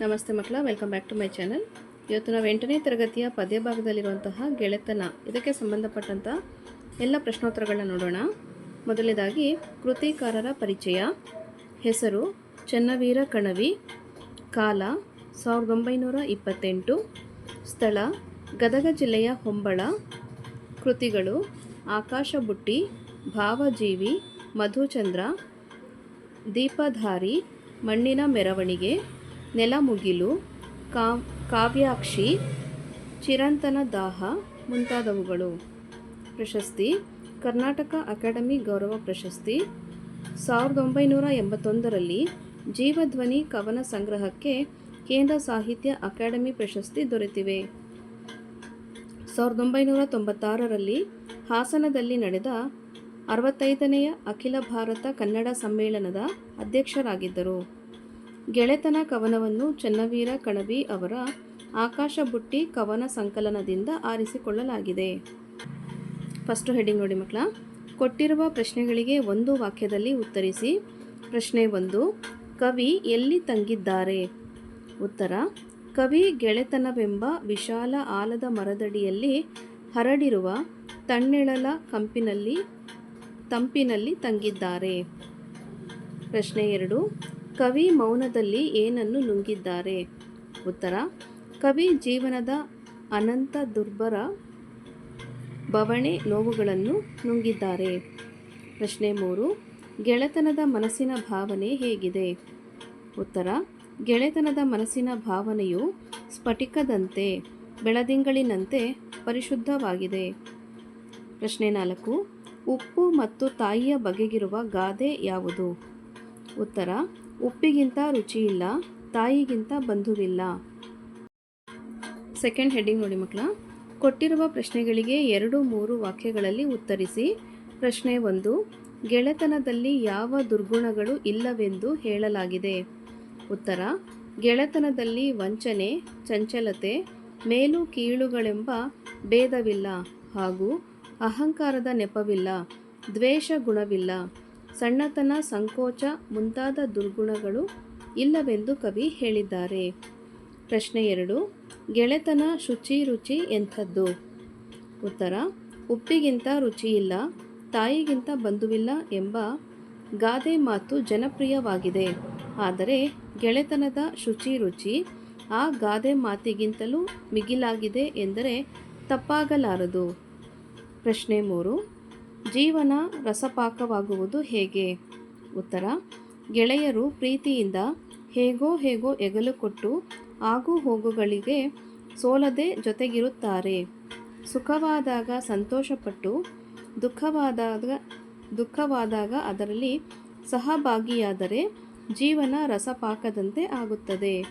ನಮಸ್ತೆ ಮಕ್ಕಳ welcome back to my channel ಇವತ್ತು ನಾವು ಎಂಟನೇ ತರಗತಿಯ ಪದ್ಯ ಭಾಗದಲ್ಲಿರುವಂತಹ ಗೆಳೆತನ, ಇದಕ್ಕೆ ಸಂಬಂಧಪಟ್ಟಂಥ ಎಲ್ಲ ಪ್ರಶ್ನೋತ್ತರಗಳನ್ನ ನೋಡೋಣ. ಮೊದಲನೇದಾಗಿ, ಕೃತಿಕಾರರ ಪರಿಚಯ. ಹೆಸರು, ಚನ್ನವೀರ ಕಣವಿ. ಕಾಲ, ಸಾವಿರದ ಒಂಬೈನೂರ ಇಪ್ಪತ್ತೆಂಟು. ಸ್ಥಳ, ಗದಗ ಜಿಲ್ಲೆಯ ಹೊಂಬಳ. ಕೃತಿಗಳು ಆಕಾಶ ಬುಟ್ಟಿ ಭಾವಜೀವಿ, ಮಧುಚಂದ್ರ. ದೀಪಧಾರಿ, ಮಣ್ಣಿನ ಮೆರವಣಿಗೆ. ನೆಲಮುಗಿಲು ಕಾವ್ಯಾಕ್ಷಿ, ಚಿರಂತನ ದಾಹ ಮುಂತಾದವುಗಳು. ಪ್ರಶಸ್ತಿ, ಕರ್ನಾಟಕ ಅಕಾಡೆಮಿ ಗೌರವ ಪ್ರಶಸ್ತಿ, ಸಾವಿರದ ಒಂಬೈನೂರ ಎಂಬತ್ತೊಂದರಲ್ಲಿ ಜೀವಧ್ವನಿ ಕವನ ಸಂಗ್ರಹಕ್ಕೆ ಕೇಂದ್ರ ಸಾಹಿತ್ಯ ಅಕಾಡೆಮಿ ಪ್ರಶಸ್ತಿ ದೊರೆತಿವೆ. ಸಾವಿರದ ಒಂಬೈನೂರ ತೊಂಬತ್ತಾರರಲ್ಲಿ ಹಾಸನದಲ್ಲಿ ನಡೆದ ಅರವತ್ತೈದನೆಯ ಅಖಿಲ ಭಾರತ ಕನ್ನಡ ಸಮ್ಮೇಳನದ ಅಧ್ಯಕ್ಷರಾಗಿದ್ದರು. ಗೆಳೆತನ ಕವನವನ್ನು ಚನ್ನವೀರ ಕಣವಿ ಅವರ ಆಕಾಶ ಬುಟ್ಟಿ ಕವನ ಸಂಕಲನದಿಂದ ಆರಿಸಿಕೊಳ್ಳಲಾಗಿದೆ. ಫಸ್ಟು ಹೆಡಿಂಗ್ ನೋಡಿ ಮಕ್ಕಳ. ಕೊಟ್ಟಿರುವ ಪ್ರಶ್ನೆಗಳಿಗೆ ಒಂದು ವಾಕ್ಯದಲ್ಲಿ ಉತ್ತರಿಸಿ. ಪ್ರಶ್ನೆ ಒಂದು, ಕವಿ ಎಲ್ಲಿ ತಂಗಿದ್ದಾರೆ? ಉತ್ತರ, ಕವಿ ಗೆಳೆತನವೆಂಬ ವಿಶಾಲ ಆಲದ ಮರದಡಿಯಲ್ಲಿ ಹರಡಿರುವ ತಣ್ಣೆಳಲ ಕಂಪಿನಲ್ಲಿ, ತಂಪಿನಲ್ಲಿ ತಂಗಿದ್ದಾರೆ. ಪ್ರಶ್ನೆ ಎರಡು ಕವಿ ಮೌನದಲ್ಲಿ ಏನನ್ನು ನುಂಗಿದ್ದಾರೆ? ಉತ್ತರ, ಕವಿ ಜೀವನದ ಅನಂತ ದುರ್ಬರ ಬವಣೆ ನೋವುಗಳನ್ನು ನುಂಗಿದ್ದಾರೆ. ಪ್ರಶ್ನೆ ಮೂರು, ಗೆಳೆತನದ ಮನಸ್ಸಿನ ಭಾವನೆ ಹೇಗಿದೆ? ಉತ್ತರ, ಗೆಳೆತನದ ಮನಸ್ಸಿನ ಭಾವನೆಯು ಸ್ಫಟಿಕದಂತೆ, ಬೆಳದಿಂಗಳಿನಂತೆ ಪರಿಶುದ್ಧವಾಗಿದೆ. ಪ್ರಶ್ನೆ ನಾಲ್ಕು, ಉಪ್ಪು ಮತ್ತು ತಾಯಿಯ ಬಗೆಗಿರುವ ಗಾದೆ ಯಾವುದು? ಉತ್ತರ ಉಪ್ಪಿಗಿಂತ ರುಚಿಯಿಲ್ಲ, ತಾಯಿಗಿಂತ ಬಂಧುವಿಲ್ಲ. ಸೆಕೆಂಡ್ ಹೆಡ್ಡಿಂಗ್ ನೋಡಿ ಮಕ್ಕಳ. ಕೊಟ್ಟಿರುವ ಪ್ರಶ್ನೆಗಳಿಗೆ ಎರಡು ಮೂರು ವಾಕ್ಯಗಳಲ್ಲಿ ಉತ್ತರಿಸಿ. ಪ್ರಶ್ನೆ ಒಂದು, ಗೆಳೆತನದಲ್ಲಿ ಯಾವ ದುರ್ಗುಣಗಳು ಇಲ್ಲವೆಂದು ಹೇಳಲಾಗಿದೆ? ಉತ್ತರ, ಗೆಳೆತನದಲ್ಲಿ ವಂಚನೆ, ಚಂಚಲತೆ, ಮೇಲು ಕೀಳುಗಳೆಂಬ ಭೇದವಿಲ್ಲ ಹಾಗೂ ಅಹಂಕಾರದ ನೆಪವಿಲ್ಲ ದ್ವೇಷ ಗುಣವಿಲ್ಲ ಸಣ್ಣತನ, ಸಂಕೋಚ ಮುಂತಾದ ದುರ್ಗುಣಗಳು ಇಲ್ಲವೆಂದು ಕವಿ ಹೇಳಿದ್ದಾರೆ. ಪ್ರಶ್ನೆ ಎರಡು, ಗೆಳೆತನ ಶುಚಿ ರುಚಿ ಎಂಥದ್ದು? ಉತ್ತರ, ಉಪ್ಪಿಗಿಂತ ರುಚಿಯಿಲ್ಲ, ತಾಯಿಗಿಂತ ಬಂಧುವಿಲ್ಲ ಎಂಬ ಗಾದೆ ಮಾತು ಜನಪ್ರಿಯವಾಗಿದೆ. ಆದರೆ ಗೆಳೆತನದ ಶುಚಿ ರುಚಿ ಆ ಗಾದೆ ಮಾತಿಗಿಂತಲೂ ಮಿಗಿಲಾಗಿದೆ ಎಂದರೆ ತಪ್ಪಾಗಲಾರದು. ಪ್ರಶ್ನೆ ಮೂರು ಜೀವನ ರಸಪಾಕವಾಗುವುದು ಹೇಗೆ? ಉತ್ತರ, ಗೆಳೆಯರು ಪ್ರೀತಿಯಿಂದ ಹೇಗೋ ಹೇಗೋ ಎಗಲು ಕೊಟ್ಟು ಆಗು ಹೋಗುಗಳಿಗೆ ಸೋಲದೆ ಜೊತೆಗಿರುತ್ತಾರೆ. ಸುಖವಾದಾಗ ಸಂತೋಷಪಟ್ಟು, ದುಃಖವಾದಾಗ ದುಃಖವಾದಾಗ ಅದರಲ್ಲಿ ಸಹಭಾಗಿಯಾದರೆ ಜೀವನ ರಸಪಾಕದಂತೆ ಆಗುತ್ತದೆ.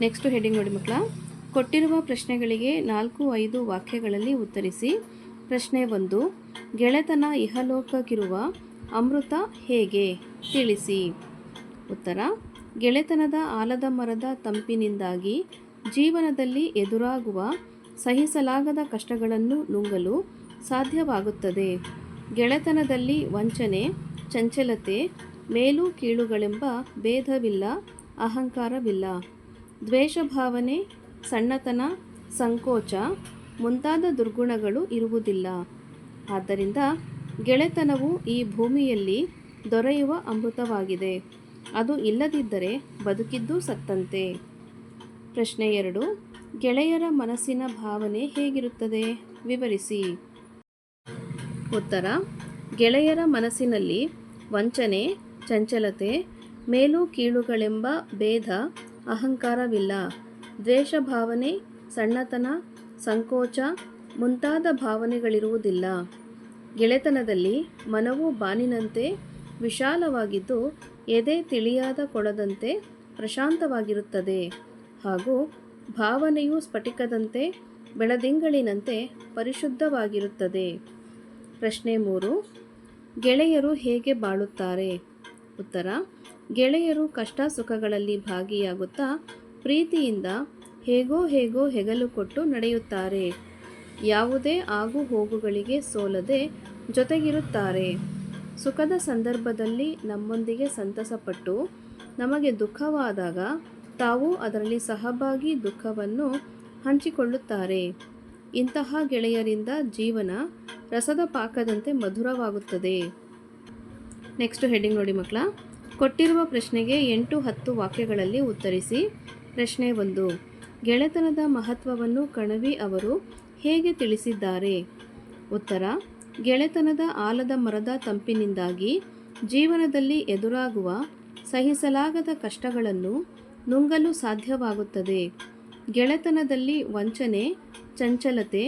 ನೆಕ್ಸ್ಟ್ ಹೆಡಿಂಗ್ ನೋಡಿ ಮಕ್ಕಳ. ಕೊಟ್ಟಿರುವ ಪ್ರಶ್ನೆಗಳಿಗೆ ನಾಲ್ಕು ಐದು ವಾಕ್ಯಗಳಲ್ಲಿ ಉತ್ತರಿಸಿ. ಪ್ರಶ್ನೆ ಒಂದು ಗೆಳೆತನ ಇಹಲೋಕಕ್ಕಿರುವ ಅಮೃತ ಹೇಗೆ? ತಿಳಿಸಿ. ಉತ್ತರ. ಗೆಳೆತನದ ಆಲದ ಮರದ ತಂಪಿನಿಂದಾಗಿ ಜೀವನದಲ್ಲಿ ಎದುರಾಗುವ ಸಹಿಸಲಾಗದ ಕಷ್ಟಗಳನ್ನು ನುಂಗಲು ಸಾಧ್ಯವಾಗುತ್ತದೆ. ಗೆಳೆತನದಲ್ಲಿ ವಂಚನೆ, ಚಂಚಲತೆ, ಮೇಲು ಕೀಳುಗಳೆಂಬ ಭೇದವಿಲ್ಲ, ಅಹಂಕಾರವಿಲ್ಲ. ದ್ವೇಷ ಭಾವನೆ ಸಣ್ಣತನ, ಸಂಕೋಚ ಮುಂತಾದ ದುರ್ಗುಣಗಳು ಇರುವುದಿಲ್ಲ. ಆದ್ದರಿಂದ ಗೆಳೆತನವು ಈ ಭೂಮಿಯಲ್ಲಿ ದೊರೆಯುವ ಅಮೃತವಾಗಿದೆ. ಅದು ಇಲ್ಲದಿದ್ದರೆ ಬದುಕಿದ್ದು ಸತ್ತಂತೆ. ಪ್ರಶ್ನೆ ಎರಡು, ಗೆಳೆಯರ ಮನಸ್ಸಿನ ಭಾವನೆ ಹೇಗಿರುತ್ತದೆ? ವಿವರಿಸಿ. ಉತ್ತರ, ಗೆಳೆಯರ ಮನಸ್ಸಿನಲ್ಲಿ ವಂಚನೆ, ಚಂಚಲತೆ, ಮೇಲು ಕೀಳುಗಳೆಂಬ ಭೇದ, ಅಹಂಕಾರವಿಲ್ಲ. ದ್ವೇಷ ಭಾವನೆ ಸಣ್ಣತನ, ಸಂಕೋಚ ಮುಂತಾದ ಭಾವನೆಗಳಿರುವುದಿಲ್ಲ. ಗೆಳೆತನದಲ್ಲಿ ಮನವು ಬಾನಿನಂತೆ ವಿಶಾಲವಾಗಿದ್ದು ಎದೆ ತಿಳಿಯಾದ ಕೊಳದಂತೆ ಪ್ರಶಾಂತವಾಗಿರುತ್ತದೆ ಹಾಗೂ ಭಾವನೆಯು ಸ್ಫಟಿಕದಂತೆ ಬೆಳದಿಂಗಳಿನಂತೆ ಪರಿಶುದ್ಧವಾಗಿರುತ್ತದೆ. ಪ್ರಶ್ನೆ ಮೂರು, ಗೆಳೆಯರು ಹೇಗೆ ಬಾಳುತ್ತಾರೆ? ಉತ್ತರ, ಗೆಳೆಯರು ಕಷ್ಟ ಸುಖಗಳಲ್ಲಿ ಭಾಗಿಯಾಗುತ್ತಾ ಪ್ರೀತಿಯಿಂದ ಹೇಗೋ ಹೇಗೋ ಹೆಗಲು ಕೊಟ್ಟು ನಡೆಯುತ್ತಾರೆ. ಯಾವುದೇ ಆಗು ಹೋಗುಗಳಿಗೆ ಸೋಲದೆ ಜೊತೆಗಿರುತ್ತಾರೆ. ಸುಖದ ಸಂದರ್ಭದಲ್ಲಿ ನಮ್ಮೊಂದಿಗೆ ಸಂತಸಪಟ್ಟು ನಮಗೆ ದುಃಖವಾದಾಗ ತಾವು ಅದರಲ್ಲಿ ಸಹಭಾಗಿ ದುಃಖವನ್ನು ಹಂಚಿಕೊಳ್ಳುತ್ತಾರೆ. ಇಂತಹ ಗೆಳೆಯರಿಂದ ಜೀವನ ರಸದ ಪಾಕದಂತೆ ಮಧುರವಾಗುತ್ತದೆ. ನೆಕ್ಸ್ಟ್ ಹೆಡ್ಡಿಂಗ್ ನೋಡಿ ಮಕ್ಕಳ. ಕೊಟ್ಟಿರುವ ಪ್ರಶ್ನೆಗೆ ಎಂಟು ಹತ್ತು ವಾಕ್ಯಗಳಲ್ಲಿ ಉತ್ತರಿಸಿ. ಪ್ರಶ್ನೆ ಒಂದು. ಗೆಳೆತನದ ಮಹತ್ವವನ್ನು ಕಣವಿ ಅವರು ಹೇಗೆ ತಿಳಿಸಿದ್ದಾರೆ? ಉತ್ತರ, ಗೆಳೆತನದ ಆಲದ ಮರದ ತಂಪಿನಿಂದಾಗಿ ಜೀವನದಲ್ಲಿ ಎದುರಾಗುವ ಸಹಿಸಲಾಗದ ಕಷ್ಟಗಳನ್ನು ನುಂಗಲು ಸಾಧ್ಯವಾಗುತ್ತದೆ. ಗೆಳೆತನದಲ್ಲಿ ವಂಚನೆ, ಚಂಚಲತೆ,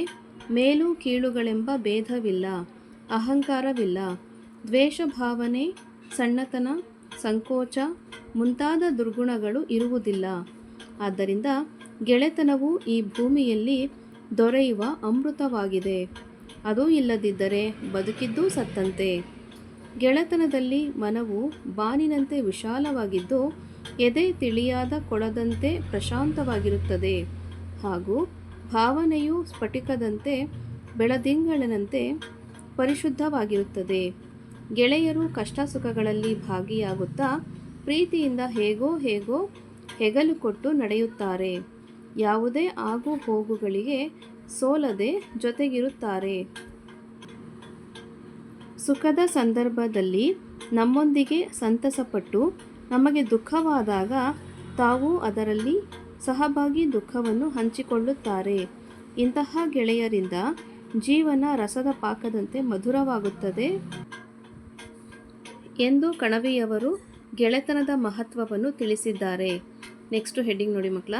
ಮೇಲು ಕೀಳುಗಳೆಂಬ ಭೇದವಿಲ್ಲ, ಅಹಂಕಾರವಿಲ್ಲ. ದ್ವೇಷ ಭಾವನೆ ಸಣ್ಣತನ, ಸಂಕೋಚ ಮುಂತಾದ ದುರ್ಗುಣಗಳು ಇರುವುದಿಲ್ಲ. ಆದ್ದರಿಂದ ಗೆಳೆತನವು ಈ ಭೂಮಿಯಲ್ಲಿ ದೊರೆಯುವ ಅಮೃತವಾಗಿದೆ. ಅದು ಇಲ್ಲದಿದ್ದರೆ ಬದುಕಿದ್ದೂ ಸತ್ತಂತೆ. ಗೆಳೆತನದಲ್ಲಿ ಮನವು ಬಾನಿನಂತೆ ವಿಶಾಲವಾಗಿದ್ದು, ಎದೆ ತಿಳಿಯಾದ ಕೊಳದಂತೆ ಪ್ರಶಾಂತವಾಗಿರುತ್ತದೆ. ಹಾಗೂ ಭಾವನೆಯು ಸ್ಫಟಿಕದಂತೆ ಬೆಳದಿಂಗಳನಂತೆ ಪರಿಶುದ್ಧವಾಗಿರುತ್ತದೆ. ಗೆಳೆಯರು ಕಷ್ಟ ಸುಖಗಳಲ್ಲಿ ಭಾಗಿಯಾಗುತ್ತಾ, ಪ್ರೀತಿಯಿಂದ ಹೇಗೋ ಹೇಗೋ ಹೆಗಲು ಕೊಟ್ಟು ನಡೆಯುತ್ತಾರೆ. ಯಾವುದೇ ಆಗು ಹೋಗುಗಳಿಗೆ ಸೋಲದೆ ಜೊತೆಗಿರುತ್ತಾರೆ. ಸುಖದ ಸಂದರ್ಭದಲ್ಲಿ ನಮ್ಮೊಂದಿಗೆ ಸಂತಸಪಟ್ಟು ನಮಗೆ ದುಃಖವಾದಾಗ ತಾವು ಅದರಲ್ಲಿ ಸಹಭಾಗಿ ದುಃಖವನ್ನು ಹಂಚಿಕೊಳ್ಳುತ್ತಾರೆ. ಇಂತಹ ಗೆಳೆಯರಿಂದ ಜೀವನ ರಸದ ಪಾಕದಂತೆ ಮಧುರವಾಗುತ್ತದೆ. ಎಂದು ಕಣವಿಯವರು ಗೆಳೆತನದ ಮಹತ್ವವನ್ನು ತಿಳಿಸಿದ್ದಾರೆ. ನೆಕ್ಸ್ಟ್ ಹೆಡ್ಡಿಂಗ್ ನೋಡಿ ಮಕ್ಕಳ.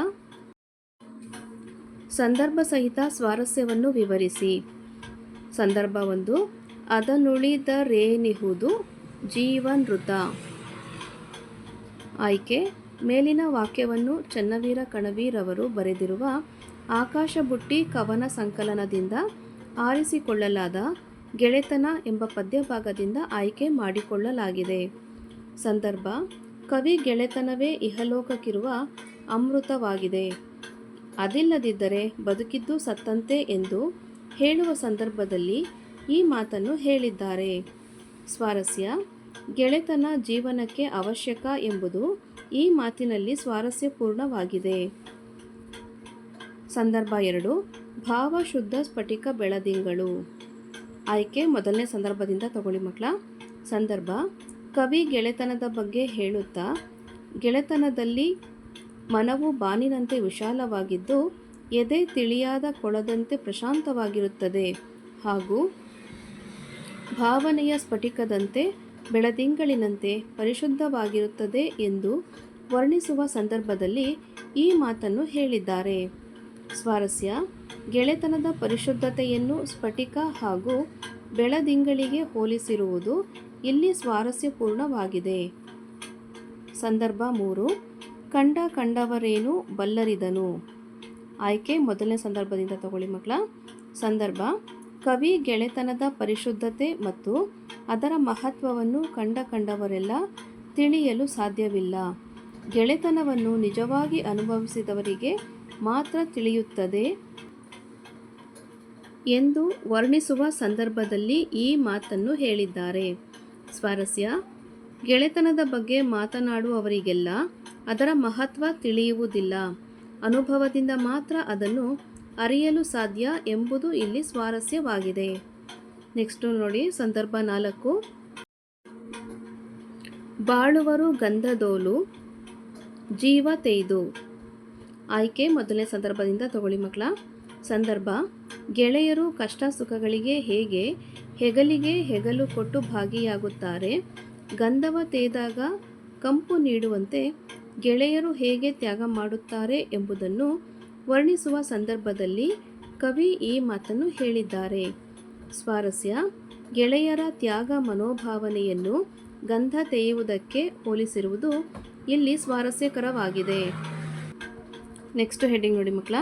ಸಂದರ್ಭ ಸಹಿತ ಸ್ವಾರಸ್ಯವನ್ನು ವಿವರಿಸಿ. ಸಂದರ್ಭ ಒಂದು, ಅದನುಳಿದರೇನಿಹುದು? ಜೀವನೃತ. ಆಯ್ಕೆ, ಮೇಲಿನ ವಾಕ್ಯವನ್ನು ಚನ್ನವೀರ ಕಣವೀರವರು ಬರೆದಿರುವ ಆಕಾಶ ಬುಟ್ಟಿ ಕವನ ಸಂಕಲನದಿಂದ ಆರಿಸಿಕೊಳ್ಳಲಾದ ಗೆಳೆತನ ಎಂಬ ಪದ್ಯಭಾಗದಿಂದ ಆಯ್ಕೆ ಮಾಡಿಕೊಳ್ಳಲಾಗಿದೆ. ಸಂದರ್ಭ, ಕವಿ ಗೆಳೆತನವೇ ಇಹಲೋಕಕ್ಕಿರುವ ಅಮೃತವಾಗಿದೆ. ಅದಿಲ್ಲದಿದ್ದರೆ ಬದುಕಿದ್ದು ಸತ್ತಂತೆ ಎಂದು ಹೇಳುವ ಸಂದರ್ಭದಲ್ಲಿ ಈ ಮಾತನ್ನು ಹೇಳಿದ್ದಾರೆ. ಸ್ವಾರಸ್ಯ, ಗೆಳೆತನ ಜೀವನಕ್ಕೆ ಅವಶ್ಯಕ ಎಂಬುದು ಈ ಮಾತಿನಲ್ಲಿ ಸ್ವಾರಸ್ಯಪೂರ್ಣವಾಗಿದೆ. ಸಂದರ್ಭ ಎರಡು, ಭಾವ ಶುದ್ಧ ಸ್ಫಟಿಕ ಬೆಳದಿಂಗಳು. ಆಯ್ಕೆ, ಮೊದಲನೇ ಸಂದರ್ಭದಿಂದ ತಗೊಳ್ಳಿ ಮಕ್ಕಳ. ಸಂದರ್ಭ, ಕವಿ ಗೆಳೆತನದ ಬಗ್ಗೆ ಹೇಳುತ್ತಾ, ಗೆಳೆತನದಲ್ಲಿ ಮನವು ಬಾನಿನಂತೆ ವಿಶಾಲವಾಗಿದ್ದು, ಎದೆ ತಿಳಿಯಾದ ಕೊಳದಂತೆ ಪ್ರಶಾಂತವಾಗಿರುತ್ತದೆ. ಹಾಗೂ ಭಾವನೆಯ ಸ್ಫಟಿಕದಂತೆ ಬೆಳದಿಂಗಳಿನಂತೆ ಪರಿಶುದ್ಧವಾಗಿರುತ್ತದೆ ಎಂದು ವರ್ಣಿಸುವ ಸಂದರ್ಭದಲ್ಲಿ ಈ ಮಾತನ್ನು ಹೇಳಿದ್ದಾರೆ. ಸ್ವಾರಸ್ಯ, ಗೆಳೆತನದ ಪರಿಶುದ್ಧತೆಯನ್ನು ಸ್ಫಟಿಕ ಹಾಗೂ ಬೆಳದಿಂಗಳಿಗೆ ಹೋಲಿಸಿರುವುದು ಇಲ್ಲಿ ಸ್ವಾರಸ್ಯಪೂರ್ಣವಾಗಿದೆ. ಸಂದರ್ಭ ಮೂರು ಕಂಡ ಕಂಡವರೇನು ಬಲ್ಲರಿದನು? ಆಯ್ಕೆ ಮೊದಲನೇ ಸಂದರ್ಭದಿಂದ ತಗೊಳ್ಳಿ ಮಕ್ಕಳ. ಸಂದರ್ಭ, ಕವಿ ಗೆಳೆತನದ ಪರಿಶುದ್ಧತೆ ಮತ್ತು ಅದರ ಮಹತ್ವವನ್ನು ಕಂಡ ಕಂಡವರೆಲ್ಲ ತಿಳಿಯಲು ಸಾಧ್ಯವಿಲ್ಲ. ಗೆಳೆತನವನ್ನು ನಿಜವಾಗಿ ಅನುಭವಿಸಿದವರಿಗೆ ಮಾತ್ರ ತಿಳಿಯುತ್ತದೆ ಎಂದು ವರ್ಣಿಸುವ ಸಂದರ್ಭದಲ್ಲಿ ಈ ಮಾತನ್ನು ಹೇಳಿದ್ದಾರೆ. ಸ್ವಾರಸ್ಯ, ಗೆಳೆತನದ ಬಗ್ಗೆ ಮಾತನಾಡುವವರಿಗೆಲ್ಲ ಅದರ ಮಹತ್ವ ತಿಳಿಯುವುದಿಲ್ಲ. ಅನುಭವದಿಂದ ಮಾತ್ರ ಅದನ್ನು ಅರಿಯಲು ಸಾಧ್ಯ ಎಂಬುದು ಇಲ್ಲಿ ಸ್ವಾರಸ್ಯವಾಗಿದೆ. ನೆಕ್ಸ್ಟು ನೋಡಿ, ಸಂದರ್ಭ ನಾಲ್ಕು. ಬಾಳುವರು ಗಂಧದೋಲು, ಜೀವ ತೆಯ್ದು ಆಯ್ಕೆ ಮೊದಲನೇ ಸಂದರ್ಭದಿಂದ ತಗೊಳ್ಳಿ ಮಕ್ಕಳ. ಸಂದರ್ಭ, ಗೆಳೆಯರು ಕಷ್ಟ ಸುಖಗಳಿಗೆ ಹೇಗೆ, ಹೆಗಲಿಗೆ ಹೆಗಲು ಕೊಟ್ಟು ಭಾಗಿಯಾಗುತ್ತಾರೆ, ಗಂಧವ ತೇದಾಗ ಕಂಪು ನೀಡುವಂತೆ ಗೆಳೆಯರು ಹೇಗೆ ತ್ಯಾಗ ಮಾಡುತ್ತಾರೆ ಎಂಬುದನ್ನು ವರ್ಣಿಸುವ ಸಂದರ್ಭದಲ್ಲಿ ಕವಿ ಈ ಮಾತನ್ನು ಹೇಳಿದ್ದಾರೆ. ಸ್ವಾರಸ್ಯ, ಗೆಳೆಯರ ತ್ಯಾಗ ಮನೋಭಾವನೆಯನ್ನು ಗಂಧ ತೆಯುವುದಕ್ಕೆ ಹೋಲಿಸಿರುವುದು ಇಲ್ಲಿ ಸ್ವಾರಸ್ಯಕರವಾಗಿದೆ. ನೆಕ್ಸ್ಟ್ ಹೆಡ್ಡಿಂಗ್ ನೋಡಿ ಮಕ್ಕಳ,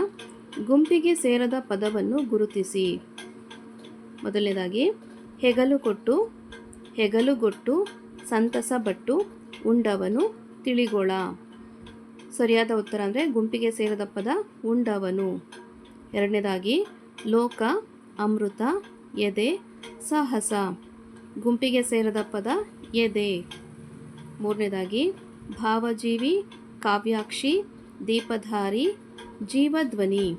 ಗುಂಪಿಗೆ ಸೇರದ ಪದವನ್ನು ಗುರುತಿಸಿ. ಮೊದಲನೇದಾಗಿ, ಹೆಗಲು ಕೊಟ್ಟು ಹೆಗಲುಗೊಟ್ಟು ಸಂತಸಬಟ್ಟು ಉಂಡವನು ತಿಳಿಗೋಳ. ಸರಿಯಾದ ಉತ್ತರ ಅಂದರೆ ಗುಂಪಿಗೆ ಸೇರದ ಪದ ಉಂಡವನು. ಎರಡನೇದಾಗಿ, ಲೋಕ, ಅಮೃತ, ಎದೆ, ಸಾಹಸ. ಗುಂಪಿಗೆ ಸೇರದ ಪದ ಎದೆ. ಮೂರನೇದಾಗಿ, ಭಾವಜೀವಿ, ಕಾವ್ಯಾಕ್ಷಿ, ದೀಪಧಾರಿ, ಜೀವಧ್ವನಿ.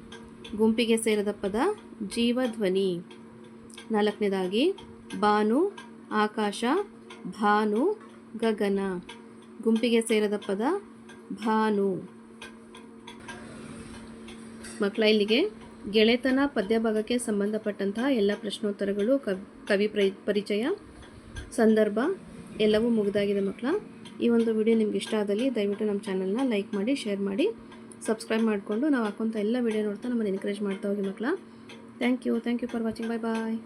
ಗುಂಪಿಗೆ ಸೇರದ ಪದ ಜೀವಧ್ವನಿ. ನಾಲ್ಕನೇದಾಗಿ, ಬಾನು, ಆಕಾಶ, ಭಾನು, ಗಗನ. ಗುಂಪಿಗೆ ಸೇರಿದ ಪದ ಭಾನು. ಮಕ್ಕಳ ಇಲ್ಲಿಗೆ ಗೆಳೆತನ ಪದ್ಯಭಾಗಕ್ಕೆ ಸಂಬಂಧಪಟ್ಟಂತಹ ಎಲ್ಲ ಪ್ರಶ್ನೋತ್ತರಗಳು ಕವ್, ಕವಿ ಪ್ರ, ಪರಿಚಯ ಸಂದರ್ಭ ಎಲ್ಲವೂ ಮುಗಿದಾಗಿದೆ ಮಕ್ಕಳ. ಈ ಒಂದು ವಿಡಿಯೋ ನಿಮ್ಗೆ ಇಷ್ಟ ಆದಲ್ಲಿ ದಯವಿಟ್ಟು ನಮ್ಮ ಚಾನಲ್ನ ಲೈಕ್ ಮಾಡಿ, ಶೇರ್ ಮಾಡಿ, ಸಬ್ಸ್ಕ್ರೈಬ್ ಮಾಡಿಕೊಂಡು ನಾವು ಹಾಕೋಂಥ ಎಲ್ಲ ವಿಡಿಯೋ ನೋಡ್ತಾ ನಮ್ಮನ್ನು ಎನ್ಕರೇಜ್ ಮಾಡ್ತಾ ಹೋಗಿ ಮಕ್ಕಳ. Thank you thank you for watching bye bye